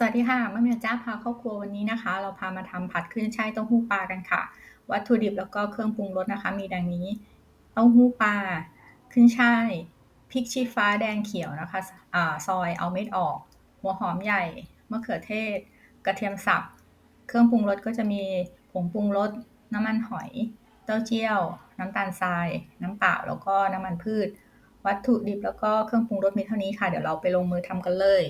สวัสดีค่ะมะเมียจ้าพาเข้าครัววันนี้นะคะ เราพามาทำผัดขึ้นช่ายเต้าหู้ปลากันค่ะ วัตถุดิบแล้วก็เครื่องปรุงรสนะคะ มีดังนี้ เต้าหู้ปลาขึ้นช่ายพริกชี้ฟ้าแดงเขียวนะคะอาซอยเอาเม็ดออก หัวหอมใหญ่มะเขือเทศ กระเทียมสับ เครื่องปรุงรสก็จะมีผงปรุงรสน้ำมันหอย เต้าเจี้ยว น้ำตาลทราย น้ำเปล่าแล้วก็น้ำมันพืช วัตถุดิบแล้วก็เครื่องปรุงรสมีเท่านี้ค่ะ เดี๋ยวเราไปลงมือทำกันเลย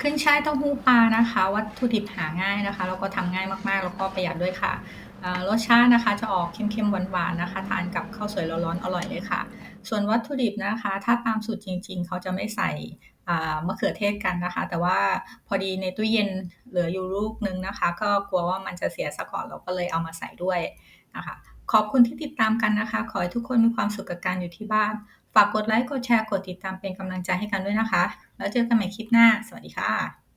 ขึ้นช่ายเต้าหู้ปลานะคะ วัตถุดิบหาง่ายนะคะแล้วก็ทำง่ายมากๆ แล้วก็ประหยัดด้วยค่ะรสชาตินะคะจะออกเค็มๆหวานๆนะคะ ทานกับข้าวสวยร้อนๆอร่อยเลยค่ะ ส่วนวัตถุดิบนะคะ ถ้าตามสูตรจริง ๆ เขาจะไม่ใส่มะเขือเทศกันนะคะ แต่ว่าพอดีในตู้เย็นเหลืออยู่ลูกนึงนะคะ ก็กลัวว่ามันจะเสียซะก่อนเราก็เลยเอามาใส่ด้วยนะคะ ขอบคุณที่ติดตามกันนะคะ ขอให้ทุกคนมีความสุขกับการอยู่ที่บ้าน ฝากกดไลค์ กดแชร์ กดติดตามเป็นกำลังใจให้กันด้วยนะคะ แล้วเจอกันใหม่คลิปหน้า สวัสดีค่ะ